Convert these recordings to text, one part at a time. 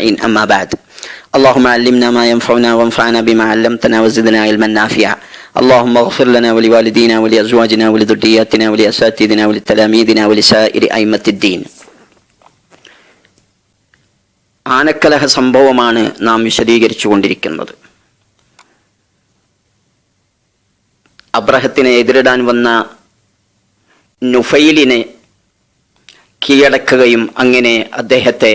أجمعين أما بعد اللهم علمنا ما ينفعنا وانفعنا بما علمتنا وزدنا علما نافعا اللهم اغفر لنا ولوالدينا ولأزواجنا ولذرياتنا ولأساتذتنا ولتلاميذنا ولسائر أئمة الدين ആനക്കലഹ സംഭവമാണ് നാം വിശദീകരിച്ചു കൊണ്ടിരിക്കുന്നത് അബ്രഹത്തിനെ എതിരിടാൻ വന്ന നുഫൈലിനെ കീഴടക്കുകയും അങ്ങനെ അദ്ദേഹത്തെ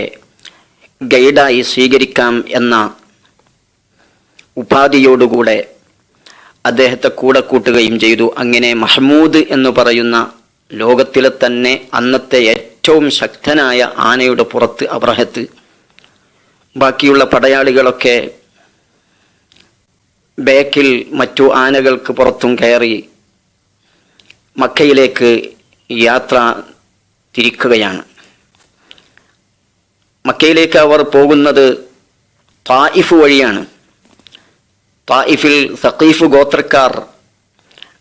ഗൈഡായി സ്വീകരിക്കാം എന്ന ഉപാധിയോടുകൂടെ അദ്ദേഹത്തെ കൂടെ കൂട്ടുകയും ചെയ്തു. അങ്ങനെ മഹ്മൂദ് എന്ന് പറയുന്ന ലോകത്തിലെ തന്നെ അന്നത്തെ ഏറ്റവും ശക്തനായ ആനയുടെ പുറത്ത് അബ്രഹത്ത് ബാക്കിയുള്ള പടയാളികളൊക്കെ ബേക്കിൽ മറ്റു ആനകൾക്ക് പുറത്തും കയറി മക്കയിലേക്ക് യാത്ര തിരിക്കുകയാണ്. മക്കയിലേക്ക് അവർ പോകുന്നത് തായിഫ് വഴിയാണ്. തായിഫിൽ സഖീഫ് ഗോത്രക്കാർ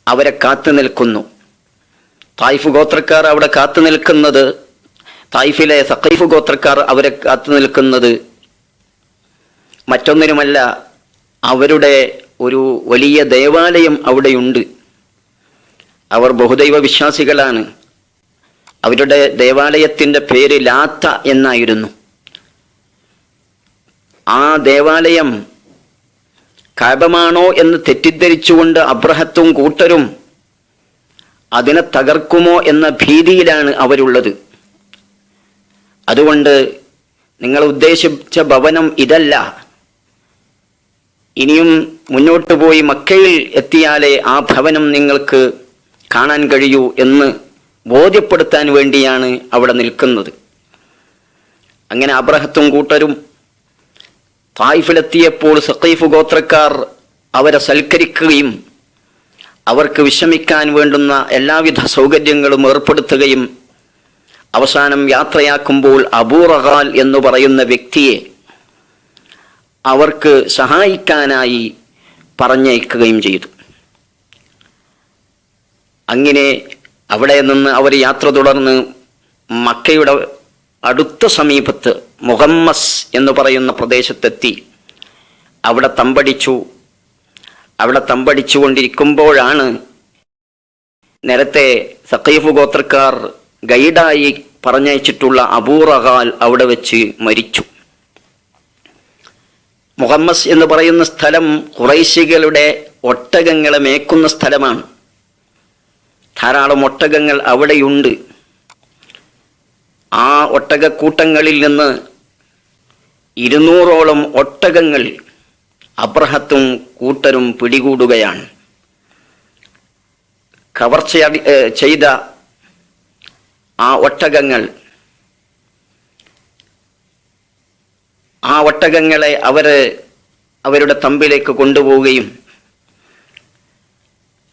അവരെ കാത്തു നിൽക്കുന്നു. തായിഫ് ഗോത്രക്കാർ അവിടെ കാത്തു നിൽക്കുന്നത് തായിഫിലെ സഖീഫ് ഗോത്രക്കാർ അവരെ കാത്തു നിൽക്കുന്നത് മറ്റൊന്നിനുമല്ല അവരുടെ ഒരു വലിയ ദേവാലയം അവിടെയുണ്ട്. അവർ ബഹുദൈവ വിശ്വാസികളാണ്. അവരുടെ ദേവാലയത്തിന്റെ പേര് ലാത്ത എന്നായിരുന്നു. ആ ദേവാലയം കാപമാണോ എന്ന് തെറ്റിദ്ധരിച്ചുകൊണ്ട് അബ്രഹത്തും കൂട്ടരും അതിനെ തകർക്കുമോ എന്ന ഭീതിയിലാണ് അവരുള്ളത്. അതുകൊണ്ട് നിങ്ങൾ ഉദ്ദേശിച്ച ഭവനം ഇതല്ല. ഇനിയും മുന്നോട്ട് പോയി മക്കയിൽ എത്തിയാലേ ആ ഭവനം നിങ്ങൾക്ക് കാണാൻ കഴിയൂ എന്ന് ബോധ്യപ്പെടുത്താൻ വേണ്ടിയാണ് അവിടെ നിൽക്കുന്നത്. അങ്ങനെ അബ്രഹത്തും കൂട്ടരും തായിഫിലെത്തിയപ്പോൾ സഖീഫ് ഗോത്രക്കാർ അവരെ സൽക്കരിക്കുകയും അവർക്ക് വിഷമിക്കാൻ വേണ്ടുന്ന എല്ലാവിധ സൗകര്യങ്ങളും ഏർപ്പെടുത്തുകയും അവസാനം യാത്രയാക്കുമ്പോൾ അബൂറഹാൽ എന്ന് പറയുന്ന വ്യക്തിയെ അവർക്ക് സഹായിക്കാനായി പറഞ്ഞയക്കുകയും ചെയ്തു. അങ്ങനെ അവിടെ നിന്ന് അവർ യാത്ര തുടർന്ന് മക്കയുടെ അടുത്ത സമീപത്ത് മുഹമ്മസ് എന്ന് പറയുന്ന പ്രദേശത്തെത്തി. അവിടെ തമ്പടിച്ചു. അവിടെ തമ്പടിച്ചു കൊണ്ടിരിക്കുമ്പോഴാണ് നേരത്തെ സഖീഫ് ഗോത്രക്കാർ ഗൈഡായി പറഞ്ഞയച്ചിട്ടുള്ള അബൂറഹാൽ അവിടെ വെച്ച് മരിച്ചു. മുഹമ്മസ് എന്ന് പറയുന്ന സ്ഥലം കുറൈശികളുടെ ഒട്ടകങ്ങളെ മേക്കുന്ന സ്ഥലമാണ്. ധാരാളം ഒട്ടകങ്ങൾ അവിടെയുണ്ട്. ആ ഒട്ടകക്കൂട്ടങ്ങളിൽ നിന്ന് ഇരുന്നൂറോളം ഒട്ടകങ്ങൾ അബ്രഹത്തും കൂട്ടരും പിടികൂടുകയാണ്. കവർച്ച ചെയ്ത ആ ഒട്ടകങ്ങൾ ആ ഒട്ടകങ്ങളെ അവർ അവരുടെ തമ്പിലേക്ക് കൊണ്ടുപോവുകയും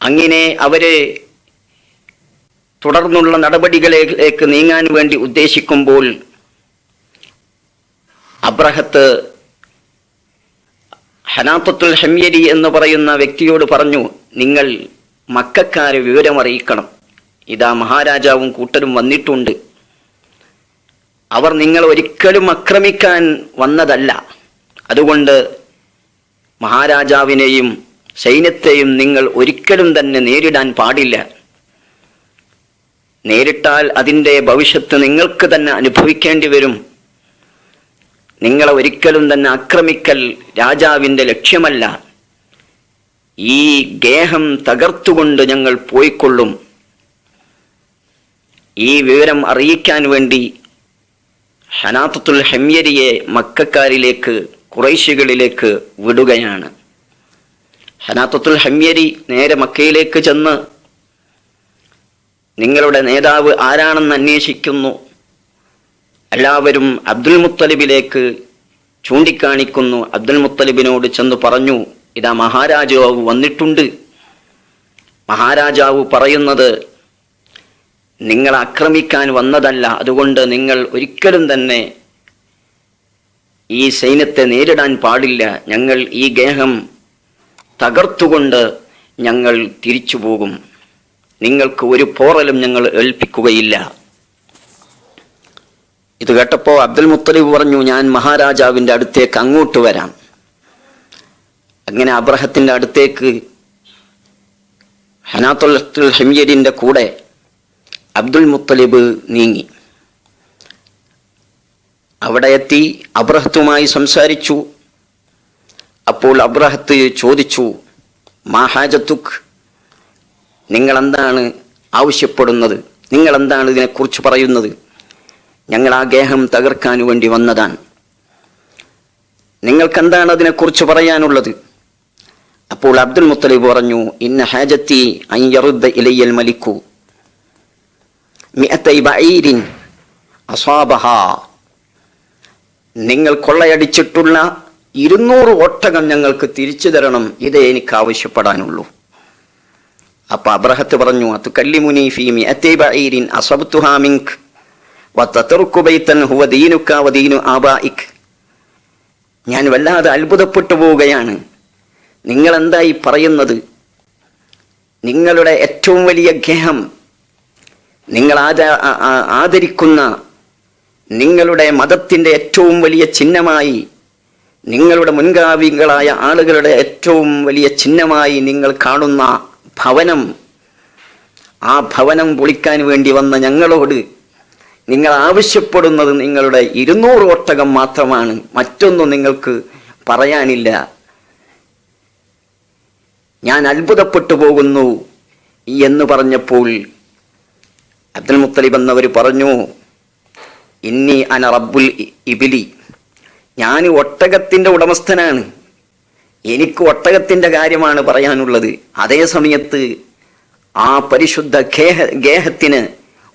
അങ്ങനെ അവർ തുടർന്നുള്ള നടപടികളിലേക്ക് നീങ്ങാൻ വേണ്ടി ഉദ്ദേശിക്കുമ്പോൾ അബ്രഹത്ത് ഹനാത്തുൽ ഹമ്യരി എന്ന് പറയുന്ന വ്യക്തിയോട് പറഞ്ഞു നിങ്ങൾ മക്കാരെ വിവരമറിയിക്കണം ഇതാ മഹാരാജാവും കൂട്ടരും വന്നിട്ടുണ്ട്. അവർ നിങ്ങൾ ഒരിക്കലും ആക്രമിക്കാൻ വന്നതല്ല. അതുകൊണ്ട് മഹാരാജാവിനെയും സൈന്യത്തെയും നിങ്ങൾ ഒരിക്കലും തന്നെ നേരിടാൻ പാടില്ല. നേരിട്ടാൽ അതിന്റെ ഭവിഷ്യത്ത് നിങ്ങൾക്ക് തന്നെ അനുഭവിക്കേണ്ടി വരും. നിങ്ങളെ ഒരിക്കലും തന്നെ ആക്രമിക്കൽ രാജാവിന്റെ ലക്ഷ്യമല്ല. ഈ ഗേഹം തകർത്തുകൊണ്ട് ഞങ്ങൾ പോയിക്കൊള്ളും. ഈ വിവരം അറിയിക്കാൻ വേണ്ടി ഹനാത്തുൽ ഹെമ്യരിയെ മക്കാരിലേക്ക് കുറൈശികളിലേക്ക് വിടുകയാണ്. ഹനാത്തുൽ ഹെമ്യരി നേരെ മക്കയിലേക്ക് ചെന്ന് നിങ്ങളുടെ നേതാവ് ആരാണെന്ന് അന്വേഷിക്കുന്നു. എല്ലാവരും അബ്ദുൽ മുത്തലിബിലേക്ക് ചൂണ്ടിക്കാണിക്കുന്നു. അബ്ദുൽ മുത്തലിബിനോട് ചെന്ന് പറഞ്ഞു ഇതാ മഹാരാജാവ് വന്നിട്ടുണ്ട്. മഹാരാജാവ് പറയുന്നത് നിങ്ങൾ ആക്രമിക്കാൻ വന്നതല്ല അതുകൊണ്ട് നിങ്ങൾ ഒരിക്കലും തന്നെ ഈ സൈന്യത്തെ നേരിടാൻ പാടില്ല. ഞങ്ങൾ ഈ ഗേഹം തകർത്തുകൊണ്ട് ഞങ്ങൾ തിരിച്ചു പോകും നിങ്ങൾക്ക് ഒരു പോറലും ഞങ്ങൾ ഏൽപ്പിക്കുകയില്ല. ഇത് കേട്ടപ്പോൾ അബ്ദുൽ മുത്തലിബ് പറഞ്ഞു ഞാൻ മഹാരാജാവിന്റെ അടുത്തേക്ക് അങ്ങോട്ട് വരാം. അങ്ങനെ അബ്രഹത്തിന്റെ അടുത്തേക്ക് ഹനാത്തുൽ ഹെമിയരിന്റെ കൂടെ അബ്ദുൽ മുത്തലിബ് നീങ്ങി. അവിടെ എത്തി അബ്രഹത്തുമായി സംസാരിച്ചു. അപ്പോൾ അബ്രഹത്ത് ചോദിച്ചു മാഹാജത്തുക്ക് നിങ്ങൾ എന്താണ് ആവശ്യപ്പെടുന്നത്? നിങ്ങളെന്താണ് ഇതിനെക്കുറിച്ച് പറയുന്നത്? ഞങ്ങൾ ആ ഗേഹം തകർക്കാൻ വേണ്ടി വന്നതാണ്. നിങ്ങൾക്കെന്താണ് അതിനെക്കുറിച്ച് പറയാനുള്ളത്? അപ്പോൾ അബ്ദുൽ മുത്തലിബ് പറഞ്ഞു ഇന്ന ഹാജത്തി അയ്യറുദ്ദ ഇലയ്യൽ മലിക്കു. ബഈരിൻ അസാബഹ. നിങ്ങൾ കൊള്ളയടിച്ചിട്ടുള്ള ഇരുന്നൂറ് ഒട്ടകം ഞങ്ങൾക്ക് തിരിച്ചു തരണം. ഇതേ എനിക്ക് ആവശ്യപ്പെടാനുള്ളൂ. അപ്പൊ അബ്രഹത്ത് പറഞ്ഞു അത് കല്ലിമുനി അത്തേബീരിൻ അസബ്തുഹാമിങ്ക് ബൈതൻ ഹുവ വദീനു ഞാൻ വല്ലാതെ അത്ഭുതപ്പെട്ടു പോവുകയാണ്. നിങ്ങൾ എന്തായി പറയുന്നത്? നിങ്ങളുടെ ഏറ്റവും വലിയ ഗേഹം നിങ്ങൾ ആദരിക്കുന്ന നിങ്ങളുടെ മതത്തിന്റെ ഏറ്റവും വലിയ ചിഹ്നമായി നിങ്ങളുടെ മുൻഗാമികളായ ആളുകളുടെ ഏറ്റവും വലിയ ചിഹ്നമായി നിങ്ങൾ കാണുന്ന ഭവനം ആ ഭവനം പൊളിക്കാൻ വേണ്ടി വന്ന ഞങ്ങളോട് നിങ്ങൾ ആവശ്യപ്പെടുന്നത് നിങ്ങളുടെ ഇരുന്നൂറ് ഒട്ടകം മാത്രമാണ്. മറ്റൊന്നും നിങ്ങൾക്ക് പറയാനില്ല. ഞാൻ അത്ഭുതപ്പെട്ടു പോകുന്നു എന്ന് പറഞ്ഞപ്പോൾ അബ്ദുൽ മുത്തലിബ് എന്നവർ പറഞ്ഞു ഇന്നി അന റബ്ബുൽ ഇബിലി. ഞാൻ ഒട്ടകത്തിന്റെ ഉടമസ്ഥനാണ്. എനിക്ക് ഒട്ടകത്തിന്റെ കാര്യമാണ് പറയാനുള്ളത്. അതേ സമയത്ത് ആ പരിശുദ്ധ ഗേഹ ഗേഹത്തിന്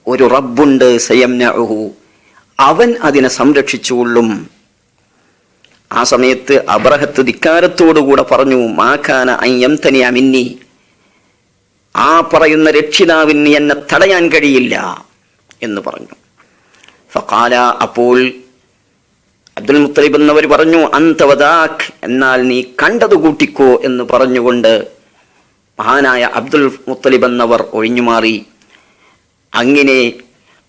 ഒരു റബ്ബുണ്ട് സയംനഹു അവൻ അതിനെ സംരക്ഷിച്ചുകൊള്ളും. ആ സമയത്ത് അബ്രഹത്ത് ധിക്കാരത്തോടുകൂടെ പറഞ്ഞു മാഖാന അയ്യം തനിയ മിന്നി. ആ പറയുന്ന രക്ഷിതാവിന് എന്നെ തടയാൻ കഴിയില്ല എന്ന് പറഞ്ഞു. ഫക്കാല അപ്പോൾ അബ്ദുൽ മുത്തലിബ് എന്നവർ പറഞ്ഞു അന്തവദാഖ് എന്നാൽ നീ കണ്ടത് കൂട്ടിക്കോ എന്ന് പറഞ്ഞുകൊണ്ട് മഹാനായ അബ്ദുൽ മുത്തലിബ് എന്നവർ ഒഴിഞ്ഞുമാറി. അങ്ങനെ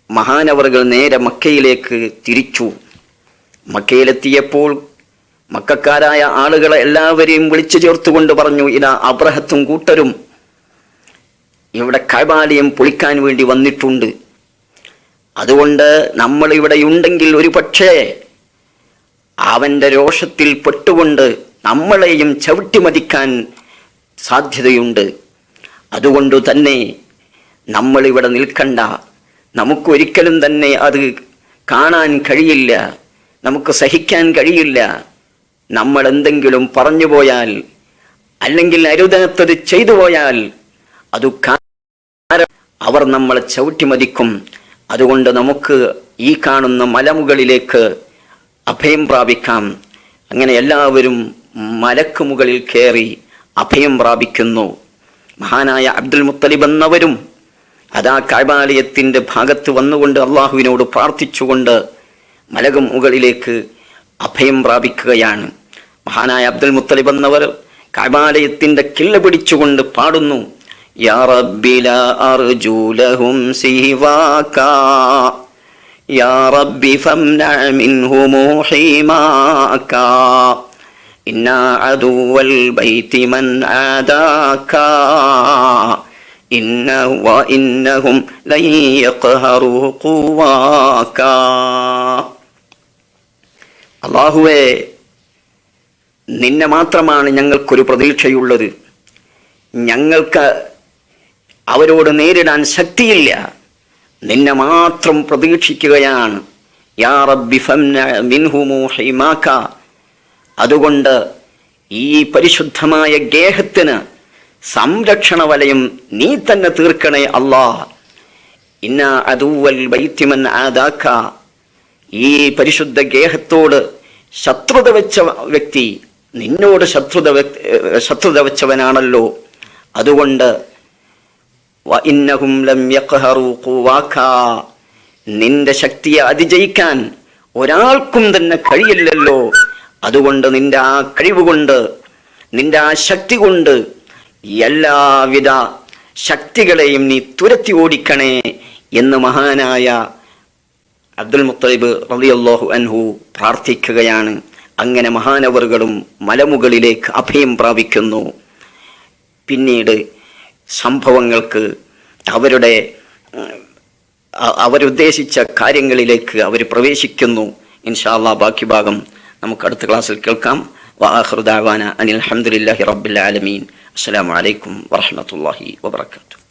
മഹാനവറുകൾ നേരെ മക്കയിലേക്ക് തിരിച്ചു. മക്കയിലെത്തിയപ്പോൾ മക്കാരായ ആളുകളെ എല്ലാവരെയും വിളിച്ചു ചേർത്തുകൊണ്ട് പറഞ്ഞു ഇതാ അബ്രഹത്തും കൂട്ടരും ഇവിടെ കൈബാലയം പൊളിക്കാൻ വേണ്ടി വന്നിട്ടുണ്ട്. അതുകൊണ്ട് നമ്മൾ ഇവിടെ ഉണ്ടെങ്കിൽ ഒരു പക്ഷേ അവന്റെ രോഷത്തിൽ പെട്ടുകൊണ്ട് നമ്മളെയും ചവിട്ടിമതിക്കാൻ സാധ്യതയുണ്ട്. അതുകൊണ്ടു തന്നെ നമ്മളിവിടെ നിൽക്കണ്ട. നമുക്കൊരിക്കലും തന്നെ അത് കാണാൻ കഴിയില്ല. നമുക്ക് സഹിക്കാൻ കഴിയില്ല. നമ്മൾ എന്തെങ്കിലും പറഞ്ഞു പോയാൽ അല്ലെങ്കിൽ അരുതാത്തത് ചെയ്തു പോയാൽ അത് അവർ നമ്മളെ ചവിട്ടിമതിക്കും. അതുകൊണ്ട് നമുക്ക് ഈ കാണുന്ന മലമുകളിലേക്ക് അഭയം പ്രാപിക്കാം. അങ്ങനെ എല്ലാവരും മലക്ക് മുകളിൽ കയറി അഭയം പ്രാപിക്കുന്നു. മഹാനായ അബ്ദുൽ മുത്തലിബ് എന്നവരും അതാ കൈബാലയത്തിന്റെ ഭാഗത്ത് വന്നുകൊണ്ട് അള്ളാഹുവിനോട് പ്രാർത്ഥിച്ചുകൊണ്ട് മലകം മുകളിലേക്ക് അഭയം പ്രാപിക്കുകയാണ്. മഹാനായ അബ്ദുൽ മുത്തലിബ് എന്നവർ കൈബാലയത്തിന്റെ കില്ല പിടിച്ചുകൊണ്ട് പാടുന്നു. യാ റബ്ബി ലാ അർജു ലഹും സിവാകാ യാ റബ്ബി موحي മിൻഹും ഹിമാകാ عدو البيت من മൻ ആദാകാ ഇന്ന വഇന്നഹും يقهروا ഖുവാകാ അള്ളാഹുവേ നിന്നെ മാത്രമാണ് ഞങ്ങൾക്കൊരു പ്രതീക്ഷയുള്ളത്. ഞങ്ങൾക്ക് അവരോട് നേരിടാൻ ശക്തിയില്ല. നിന്നെ മാത്രം പ്രതീക്ഷിക്കുകയാണ്. യാ റബ്ബി അതുകൊണ്ട് ഈ പരിശുദ്ധമായ ഗേഹത്തിന് സംരക്ഷണ വലയം നീ തന്നെ തീർക്കണേ അല്ലാ. ഇന്ന അതുവൽ വൈത്യമൻ ആദാക്ക. ഈ പരിശുദ്ധ ഗേഹത്തോട് ശത്രുത വെച്ച വ്യക്തി നിന്നോട് ശത്രുത ശത്രുത വെച്ചവനാണല്ലോ. അതുകൊണ്ട് നിന്റെ ശക്തിയെ അതിജയിക്കാൻ ഒരാൾക്കും തന്നെ കഴിയില്ലല്ലോ. അതുകൊണ്ട് നിന്റെ ആ കഴിവ് കൊണ്ട് നിന്റെ ആ ശക്തി കൊണ്ട് എല്ലാവിധ ശക്തികളെയും നീ തുരത്തി ഓടിക്കണേ എന്ന് മഹാനായ അബ്ദുൽ മുത്തലിബ് റളിയല്ലാഹു അൻഹു പ്രാർത്ഥിക്കുകയാണ്. അങ്ങനെ മഹാനവറുകളും മലമുകളിലേക്ക് അഭയം പ്രാപിക്കുന്നു. പിന്നീട് സംഭവങ്ങൾക്ക് അവരുടെ അവരുദ്ദേശിച്ച കാര്യങ്ങളിലേക്ക് അവർ പ്രവേശിക്കുന്നു. ഇൻഷാല്ലാ ബാക്കി ഭാഗം നമുക്ക് അടുത്ത ക്ലാസ്സിൽ കേൾക്കാം. വാഹൃദാവാന അനിൽ അഹമ്മദില്ലാഹി റബ്ബിൽ ആലമീൻ. അസ്സലാമു അലൈക്കും വറഹ്മത്തുള്ളാഹി വബറകാതുഹു.